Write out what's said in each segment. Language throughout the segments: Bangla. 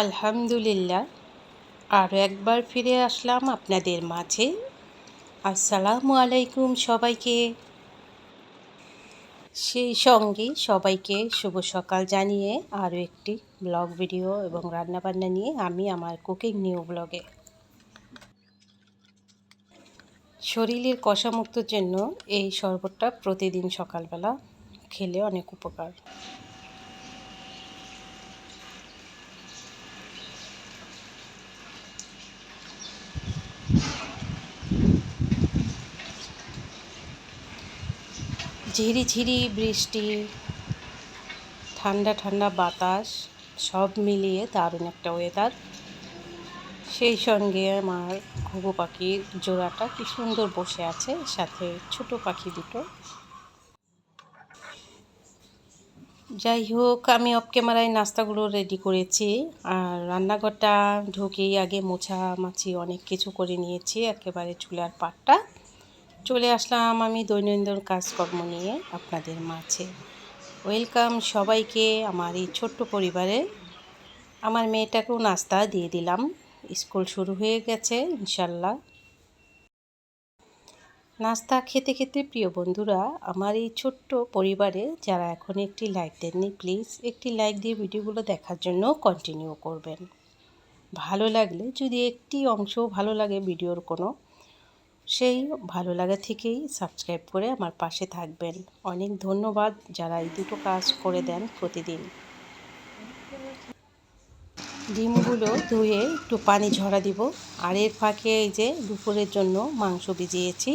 আলহামদুলিল্লাহ। আরও একবার ফিরে আসলাম আপনাদের মাঝে। আসসালামু আলাইকুম সবাইকে। সেই সঙ্গে সবাইকে শুভ সকাল জানিয়ে আরও একটি ব্লগ ভিডিও এবং রান্নাবান্না নিয়ে আমি আমার কুকিং নিউ ব্লগে। শরীরের কষামুক্তর জন্য এই শরবতটা প্রতিদিন সকালবেলা খেলে অনেক উপকার। ঝিরিঝিরি বৃষ্টি, ঠান্ডা ঠান্ডা বাতাস, সব মিলিয়ে দারুণ একটা ওয়েদার সেই সঙ্গে আমার ঘুঘু পাখির জোড়াটা কি সুন্দর বসে আছে সাথে ছোট পাখি দুটো। যাই হোক, আমি অফ ক্যামেরায় নাস্তাগুলো রেডি করেছি, আর রান্নাঘরটা ঢুকেই আগে মোছামাছি অনেক কিছু করে নিয়েছি, একেবারে চুলার পাটটা। চলে আসলাম আমি দৈনন্দিন কাজকর্ম নিয়ে আপনাদের মাঝে। ওয়েলকাম সবাইকে আমার এই ছোট্ট পরিবারে। আমার মেয়েটাকেও নাস্তা দিয়ে দিলাম। স্কুল শুরু হয়ে গেছে ইনশাল্লাহ নাস্তা খেতে খেতে প্রিয় বন্ধুরা, আমার এই ছোট্ট পরিবারে যারা এখন একটি লাইক দেননি প্লিজ একটি লাইক দিয়ে ভিডিওগুলো দেখার জন্য কন্টিনিউ করবেন। ভালো লাগলে, যদি একটি অংশ ভালো লাগে ভিডিওর কোনো সেই ভালো লাগা থেকেই সাবস্ক্রাইব করে আমার পাশে থাকবেন। অনেক ধন্যবাদ যারা এই দুটো কাজ করে দেন প্রতিদিন। ডিমগুলো ধুয়ে একটু পানি ঝরা দিব। আর এর ফাঁকে এই যে দুপুরের জন্য মাংস ভিজিয়েছি।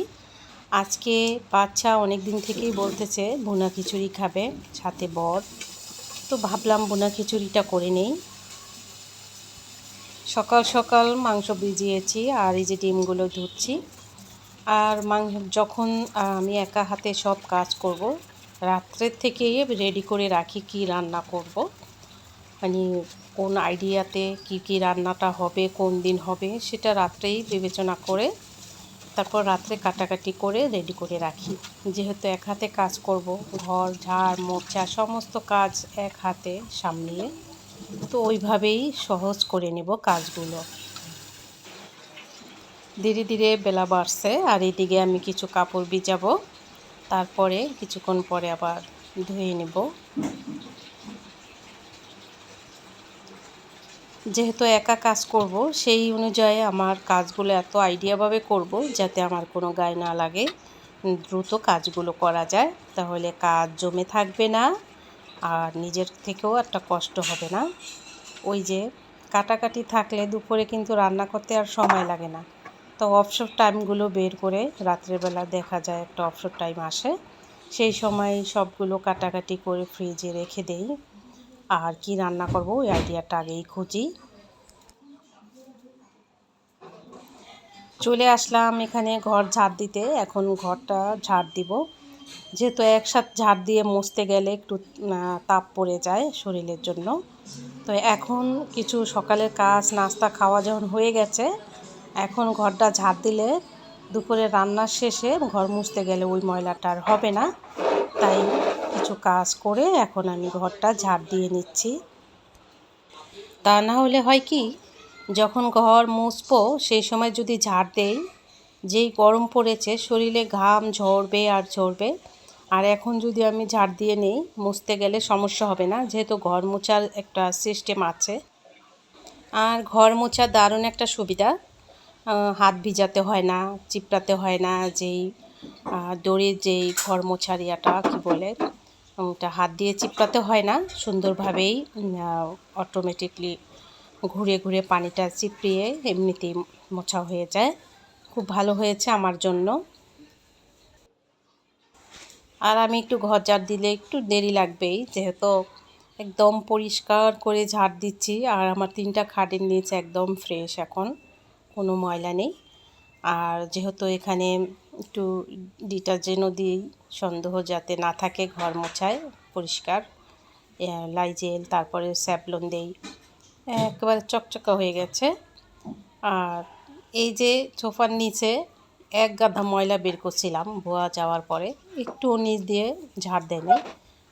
আজকে বাচ্চা অনেক দিন থেকেই বলতেছে, বোনা খিচুড়ি খাবে, সাথে বর। তো ভাবলাম বোনা খিচুড়িটা করে নেই। সকাল সকাল মাংস ভিজিয়েছি আর এই যে ডিমগুলো ধুচ্ছি। আর যখন আমি একা হাতে সব কাজ করব, রাত্রের থেকেই রেডি করে রাখি কি রান্না করব। মানে কোন আইডিয়াতে কি কি রান্নাটা হবে, কোন দিন হবে, সেটা রাত্রেই বিবেচনা করে, তারপর রাত্রে কাটাকাটি করে রেডি করে রাখি। যেহেতু এক হাতে কাজ করব, ঘর, ঝাড় মোচা সমস্ত কাজ এক হাতে সামলিয়ে, তো ওইভাবেই সহজ করে নেব কাজগুলো। ধীরে ধীরে বেলা বাড়ছে আর এদিকে আমি কিছু কাপড় ভিজাবো। তারপরে কিছুক্ষণ পরে আবার ধুয়ে নেব। যেহেতু একা কাজ করব, সেই অনুযায়ী আমার কাজগুলো এত আইডিয়াভাবে করব যাতে আমার কোনো গায়ে না লাগে। দ্রুত কাজগুলো করা যায়, তাহলে কাজ জমে থাকবে না আর নিজের থেকেও একটা কষ্ট হবে না। ওই যে কাটাকাটি থাকলে দুপুরে কিন্তু রান্না করতে আর সময় লাগে না। তো অবসর টাইমগুলো বের করে রাত্রেবেলা দেখা যায় একটা অবসর টাইম আসে। সেই সময় সবগুলো কাটাকাটি করে ফ্রিজে রেখে দেই। আর কি রান্না করব, ওই আইডিয়াটা আগেই খুঁজি। চলে আসলাম এখানে ঘর ঝাড় দিতে। এখন ঘরটা ঝাড় দিব। যেহেতু একসাথে ঝাড় দিয়ে মুছতে গেলে একটু তাপ পড়ে যায় শরীরের জন্য। তো এখন কিছু সকালের কাজ, নাস্তা খাওয়া যখন হয়ে গেছে। এখন ঘরটা ঝাড় দিলে দুপুরে রান্নার শেষে ঘর মুছতে গেলে ওই ময়লাটা আর হবে না। তাই কিছু কাজ করে এখন আমি ঘরটা ঝাড় দিয়ে নিচ্ছি। তা না হলে হয় কি, যখন ঘর মুছবো সেই সময় যদি ঝাড় দেই, যেই গরম পড়েছে শরীরে ঘাম ঝরবে আর ঝরবে, আর এখন যদি আমি ঝাড় দিয়ে নেই, মুছতে গেলে সমস্যা হবে না, যেহেতু ঘর মোছার একটা সিস্টেম আছে। আর ঘর মোছার দারুণ একটা সুবিধা হাত ভিজাতে হয় না, চিপড়াতে হয় না, যেই দড়ির যেই ঘর মোছার ইয়াটা কী বলে, ওটা হাত দিয়ে চিপড়াতে হয় না, সুন্দরভাবেই অটোমেটিকলি ঘুরে ঘুরে পানিটা চিপড়িয়ে এমনিতেই মোছা হয়ে যায়। খুব ভালো হয়েছে আমার জন্য। আর আমি একটু ঘর ঝাড় দিলে একটু দেরি লাগবেই, যেহেতু একদম পরিষ্কার করে ঝাড় দিচ্ছি, আর আমার তিনটা খাটের নিচে একদম ফ্রেশ এখন। কোনো ময়লা নেই। আর যেহেতু এখানে একটু ডিটারজেন্টও দিই সন্দেহ যাতে না থাকে, ঘর মোছায় পরিষ্কার লাইজেল তারপরে স্যাপলন দেই, একেবারে চকচকা হয়ে গেছে। আর এই যে সোফার নিচে এক গাদা ময়লা বের করছিলাম ভুয়া যাওয়ার পরে একটু নিচ দিয়ে ঝাড় দেয়নি।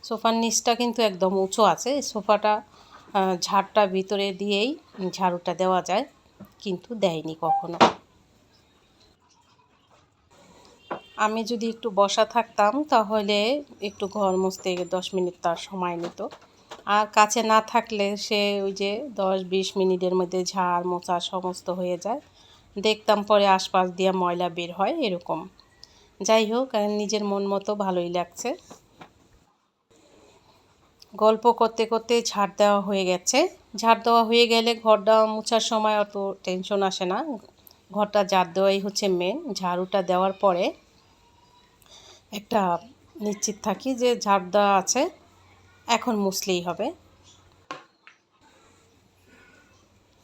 সোফার নিচটা কিন্তু একদম উঁচু আছে, সোফাটা ঝাড়টা ভিতরে দিয়েই ঝাড়ুটা দেওয়া যায়। কিন্তু দেয়নি কখনো। আমি যদি একটু বসা থাকতাম, তাহলে একটু ঘর মুছতে দশ মিনিট তার সময় নিত। আর কাছে না থাকলে সে ওই যে দশ বিশ মিনিটের মধ্যে ঝাড়, মোচা সমস্ত হয়ে যায়। দেখতাম পরে আশপাশ দিয়ে ময়লা বের হয় এরকম। যাই হোক নিজের মন মতো ভালোই লাগছে। গল্প করতে করতে ঝাড় দেওয়া হয়ে গেছে। ঝাড় দেওয়া হয়ে গেলে ঘরটা মোছার সময় অত টেনশন আসে না। ঘরটা ঝাড় দেওয়াই হচ্ছে মেন ঝাড়ুটা দেওয়ার পরে একটা নিশ্চিত থাকি যে ঝাড় দেওয়া আছে, এখন মুছলেই হবে।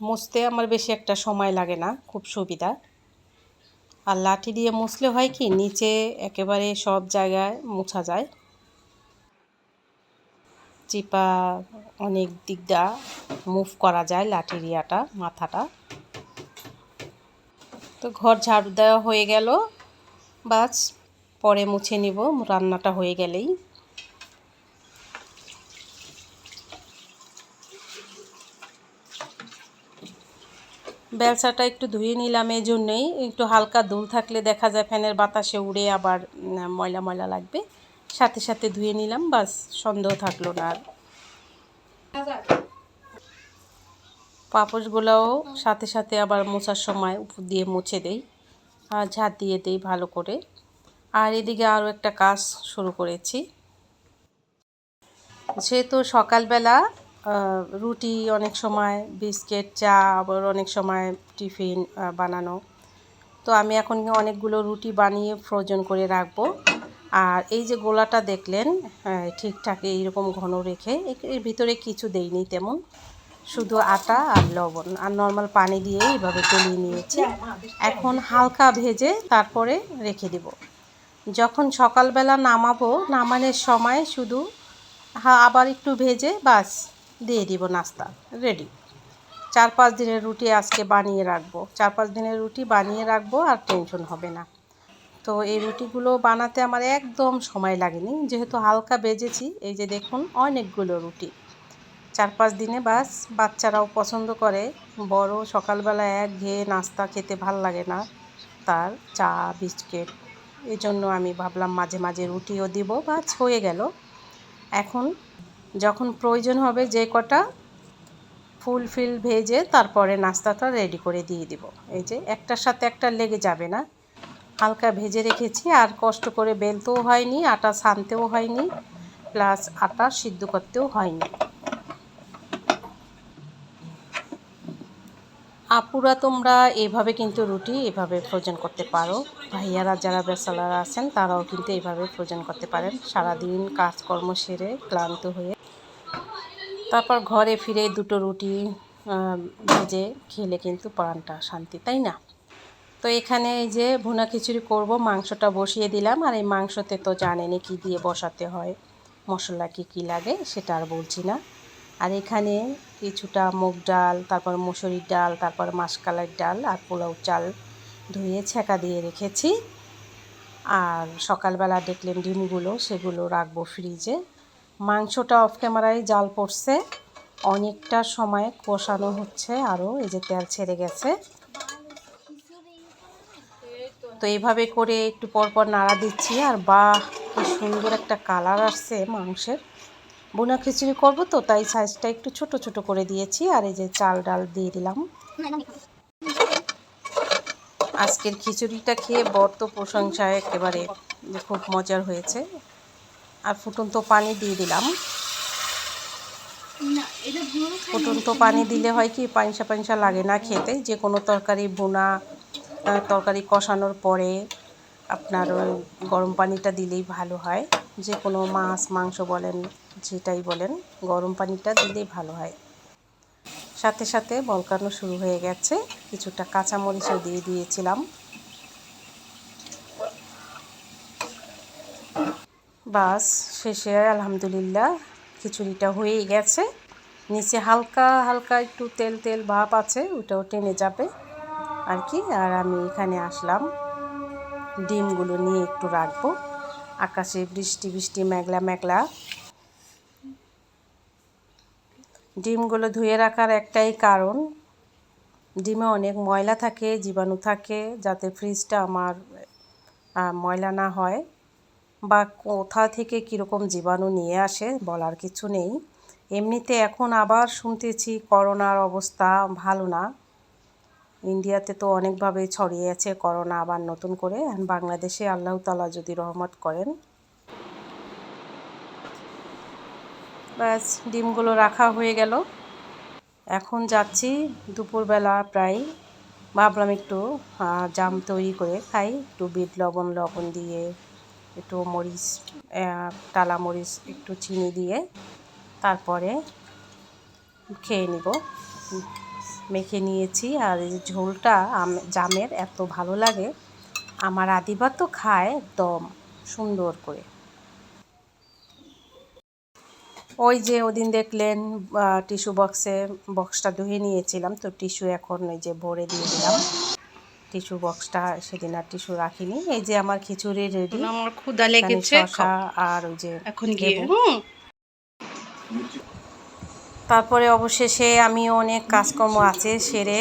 মুছতে আমার বেশি একটা সময় লাগে না, খুব সুবিধা। আর লাঠি দিয়ে মুছলে হয় কি, নিচে একেবারে সব জায়গায় মোছা যায়। চিপা অনেক দিক দা মুভ করা যায়, লাঠির ইয়াটা, মাথাটা। তো ঘর ঝাড়ু দেওয়া হয়ে গেল। বাস, পরে মুছে নিব। রান্নাটা হয়ে গেলেই। বেলসাটা একটু ধুয়ে নিলাম এই জন্যেই। একটু হালকা দুল থাকলে দেখা যায় ফ্যানের বাতাসে উড়ে আবার ময়লা ময়লা লাগবে। সাথে সাথে ধুয়ে নিলাম, বাস সন্দেহ থাকল না আর। পাপোশগুলোও সাথে সাথে আবার মোছার সময় উপর দিয়ে মুছে দেই আর ঝাঁট দিয়ে দেই ভালো করে। আর এদিকে আরও একটা কাজ শুরু করেছি। যেহেতু সকালবেলা রুটি অনেক সময়, বিস্কিট, চা, আবার অনেক সময় টিফিন বানানো। তো আমি এখন অনেকগুলো রুটি বানিয়ে ফ্রোজন করে রাখব। আর এই যে গোলাটা দেখলেন হ্যাঁ, ঠিকঠাক এইরকম ঘন রেখে এর ভিতরে কিছু দেইনি তেমন শুধু আটা আর লবণ আর নর্মাল পানি দিয়ে এইভাবে গলিয়ে নিয়েছি। এখন হালকা ভেজে তারপরে রেখে দিব। যখন সকালবেলা নামাবো নামানোর সময় শুধু আবার একটু ভেজে বাস দিয়ে দিব নাস্তা রেডি চার পাঁচ দিনের রুটি আজকে বানিয়ে রাখব। চার পাঁচ দিনের রুটি বানিয়ে রাখব আর টেনশন হবে না। তো এই রুটিগুলো বানাতে আমার একদম সময় লাগেনি। যেহেতু হালকা বেজেছি, এই যে দেখুন অনেকগুলো রুটি। চার পাঁচ দিনে বাস বাচ্চারাও পছন্দ করে। বড় সকালবেলা এক ঘেয়ে নাস্তা খেতে ভালো লাগে না তার, চা, বিস্কিট এই জন্য আমি ভাবলাম মাঝে মাঝে রুটিও দিব, বাস হয়ে গেল। এখন যখন প্রয়োজন হবে যে কটা ফুল ফিল ভেজে তারপরে নাস্তাটা রেডি করে দিয়ে দিব। এই যে একটার সাথে একটা লেগে যাবে না। হালকা ভেজে রেখেছি, আর কষ্ট করে বেলতেও হয়নি, আটা ছানতেও হয়নি, প্লাস আটা সিদ্ধ করতেও হয়নি। আপুরা তোমরা এভাবে কিন্তু রুটি এভাবে ফ্রোজেন করতে পারো। ভাইয়ারা যারা বেসালারা আছেন, তারাও কিন্তু এভাবে ফ্রোজেন করতে পারেন। সারাদিন কাজকর্ম সেরে ক্লান্ত হয়ে তারপর ঘরে ফিরে দুটো রুটি ভেজে খেলে কিন্তু প্রাণটা শান্তি, তাই না? তো এখানে এই যে ভুনা খিচুড়ি করব, মাংসটা বসিয়ে দিলাম। আর এই মাংসতে তো জানেনই কী দিয়ে বসাতে হয়, মশলা কী কী লাগে, সেটা আর বলছি না। আর এখানে কিছুটা মুগ ডাল, তারপর মুসুরির ডাল, তারপর মাসকালের ডাল আর পোলাও চাল ধুয়ে ছেঁকা দিয়ে রেখেছি। আর সকালবেলা দেখলেন ডিমগুলো, সেগুলো রাখব ফ্রিজে। মাংসটা অফ ক্যামেরায় জাল পড়ছে, অনেকটা সময় কষানো হচ্ছে আরও, এই যে তেল ছেড়ে গেছে। তো এইভাবে করে একটু পর পর নাড়া দিচ্ছি আর বাহ কি সুন্দর একটা কালার আসছে মাংসের। বোনা খিচুড়ি করব তো তাই সাইজটা একটু ছোট ছোট করে দিয়েছি আর এই যে চাল ডাল দিয়ে দিলাম। আজকের খিচুড়িটা খেয়ে বর তো প্রশংসায় একেবারে খুব মজার হয়েছে। আর ফুটন্ত পানি দিয়ে দিলাম। ফুটন্ত পানি দিলে হয় কি পানিসা পানিসা লাগে না খেতে। যে কোনো তরকারি বোনা তরকারি কষানোর পরে আপনার ওই গরম পানিটা দিলেই ভালো হয়। যে কোনো মাছ, মাংস বলেন, যেটাই বলেন, গরম পানিটা দিলেই ভালো হয়। সাথে সাথে বলকানো শুরু হয়ে গেছে। কিছুটা কাঁচামরিচও দিয়ে দিয়েছিলাম। বাস, শেষে আলহামদুলিল্লাহ খিচুড়িটা হয়েই গেছে। নিচে হালকা হালকা একটু তেল তেল ভাপ আছে, ওটাও টেনে যাবে। আর কি আর আমি এখানে আসলাম। ডিমগুলো নিয়ে একটু রাখব। আকাশে বৃষ্টি বৃষ্টি, মেঘলা মেঘলা। ডিমগুলো ধুয়ে রাখার একটাই কারণ, ডিমে অনেক ময়লা থাকে, জীবাণু থাকে, যাতে ফ্রিজটা আমার ময়লা না হয় বা কোথা থেকে কীরকম জীবাণু নিয়ে আসে বলার কিছু নেই। এমনিতে এখন আবার শুনতেছি করোনার অবস্থা ভালো না। ইন্ডিয়াতে তো অনেকভাবে ছড়িয়ে আছে করোনা, আবার নতুন করে। বাংলাদেশে আল্লাহ তালা যদি রহমত করেন। ব্যাস, ডিমগুলো রাখা হয়ে গেল। এখন যাচ্ছি দুপুরবেলা প্রায়। ভাবলাম একটু জাম তৈরি করে খাই। একটু বিট লবণ লবণ দিয়ে একটু মরিচ টালা মরিচ, একটু চিনি দিয়ে তারপরে খেয়ে নিব। মেখে নিয়েছি আর এই ঝোলটা আম- জামের এত ভালো লাগে। আমার আদিবা তো খায় একদম সুন্দর করে। ওই যে ওদিন দেখলেন টিস্যু বক্সে বক্সটা ধুয়ে নিয়েছিলাম। তো টিস্যু এখন ওই যে ভরে দিয়ে দিলাম। টিস্যু বক্সটা সেদিন আর টিস্যু রাখিনি। এই যে আমার খিচুড়ি রেডি। আমার ক্ষুদা লেগেছে। আর ওই যে এখন গিয়ে তারপরে অবশেষে আমিও অনেক কাজকর্ম আছে সেরে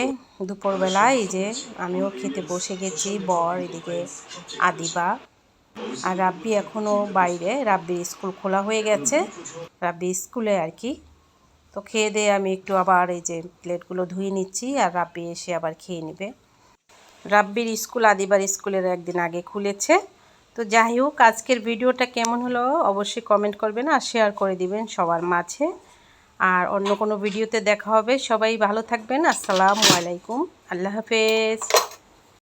দুপুরবেলা, এই যে আমিও খেতে বসে গেছি, বর এদিকে আদিবা আর রাব্বি এখনও বাইরে। রাব্বির স্কুল খোলা হয়ে গেছে, রাব্বি স্কুলে আর কি। তো খেয়ে দিয়ে আমি একটু আবার এই যে প্লেটগুলো ধুয়ে নিচ্ছি আর রাব্বি এসে আবার খেয়ে নেবে। রাব্বির স্কুল আদিবার স্কুলের একদিন আগে খুলেছে। তো যাই হোক, আজকের ভিডিওটা কেমন হলো অবশ্যই কমেন্ট করবেন আর শেয়ার করে দিবেন সবার মাঝে। আর অন্য কোনো ভিডিওতে দেখা হবে। সবাই ভালো থাকবেন। আসসালামু আলাইকুম। আল্লাহ হাফেজ।